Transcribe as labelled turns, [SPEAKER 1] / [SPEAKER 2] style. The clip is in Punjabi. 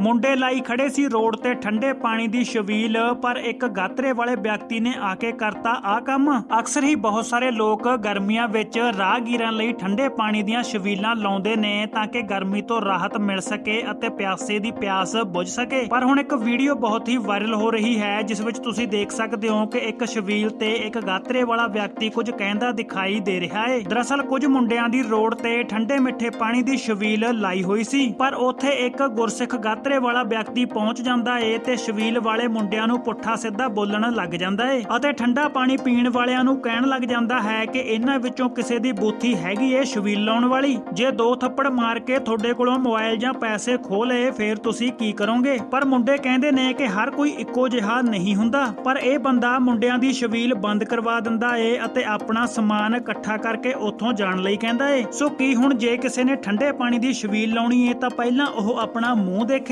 [SPEAKER 1] ਮੁੰਡੇ ਲਾਈ ਖੜੇ ਸੀ ਰੋਡ ਤੇ ਠੰਡੇ ਪਾਣੀ ਦੀ ਛਬੀਲ, ਪਰ ਇੱਕ ਗਾਤਰੇ ਵਾਲੇ ਵਿਅਕਤੀ ਨੇ ਆ ਕੇ ਕਰਤਾ ਆ ਕੰਮ। ਅਕਸਰ ਹੀ ਬਹੁਤ ਸਾਰੇ ਲੋਕ ਗਰਮੀਆਂ ਵਿੱਚ ਰਾਹਗੀਰਾਂ ਲਈ ਠੰਡੇ ਪਾਣੀ ਦੀਆਂ ਛਬੀਲਾਂ ਲਾਉਂਦੇ ਨੇ ਤਾਂ ਕਿ ਗਰਮੀ ਤੋਂ ਰਾਹਤ ਮਿਲ ਸਕੇ ਅਤੇ ਪਿਆਸੇ ਦੀ ਪਿਆਸ ਬੁਝ ਸਕੇ। ਪਰ ਹੁਣ ਇੱਕ ਵੀਡੀਓ ਬਹੁਤ ਹੀ ਵਾਇਰਲ ਹੋ ਰਹੀ ਹੈ, ਜਿਸ ਵਿੱਚ ਤੁਸੀਂ ਦੇਖ ਸਕਦੇ ਹੋ ਕਿ ਇੱਕ ਛਬੀਲ ਤੇ ਇੱਕ ਗਾਤਰੇ ਵਾਲਾ ਵਿਅਕਤੀ ਕੁਝ ਕਹਿੰਦਾ ਦਿਖਾਈ ਦੇ ਰਿਹਾ ਹੈ ਦਰਅਸਲ ਕੁਝ ਮੁੰਡਿਆਂ ਦੀ ਰੋਡ ਤੇ ਠੰਡੇ ਮਿੱਠੇ ਪਾਣੀ ਦੀ ਛਬੀਲ ਲਾਈ ਹੋਈ ਸੀ, ਪਰ ਉੱਥੇ ਇੱਕ ਗੁਰਸਿੱਖ ਗਾਤ ਗਾਤਰੇ ਵਾਲਾ ਵਿਅਕਤੀ ਪਹੁੰਚ ਜਾਂਦਾ ਏ ਤੇ ਛਬੀਲ ਵਾਲੇ ਮੁੰਡਿਆਂ ਨੂੰ ਪੁੱਠਾ ਸਿੱਧਾ ਬੋਲਣ ਲੱਗ ਜਾਂਦਾ ਏ ਅਤੇ ਠੰਡਾ ਪਾਣੀ ਪੀਣ ਵਾਲਿਆਂ ਨੂੰ ਕਹਿਣ ਲੱਗ ਜਾਂਦਾ ਹੈ ਕਿ ਇਹਨਾਂ ਵਿੱਚੋਂ ਕਿਸੇ ਦੀ ਬੂਥੀ ਹੈਗੀ ਏ ਛਬੀਲ ਲਾਉਣ ਵਾਲੀ। ਜੇ ਦੋ ਥੱਪੜ ਮਾਰ ਕੇ ਤੁਹਾਡੇ ਕੋਲੋਂ ਮੋਬਾਈਲ ਜਾਂ ਪੈਸੇ ਖੋ ਲਏ, ਫਿਰ ਤੁਸੀਂ ਕੀ ਕਰੋਗੇ? ਪਰ ਮੁੰਡੇ ਕਹਿੰਦੇ ਨੇ ਕਿ ਹਰ ਕੋਈ ਇੱਕੋ ਜਿਹਾ ਨਹੀਂ ਹੁੰਦਾ। ਪਰ ਇਹ ਬੰਦਾ ਮੁੰਡਿਆਂ ਦੀ ਛਬੀਲ ਬੰਦ ਕਰਵਾ ਦਿੰਦਾ ਏ ਅਤੇ ਆਪਣਾ ਸਮਾਨ ਇਕੱਠਾ ਕਰਕੇ ਉੱਥੋਂ ਜਾਣ ਲਈ ਕਹਿੰਦਾ ਏ। ਸੋ ਕੀ ਹੁਣ ਜੇ ਕਿਸੇ ਨੇ ਠੰਡੇ ਪਾਣੀ ਦੀ ਛਬੀਲ ਲਾਉਣੀ ਏ, ਤਾਂ ਪਹਿਲਾਂ ਉਹ ਆਪਣਾ ਮੂੰਹ ਦੇਖੇ।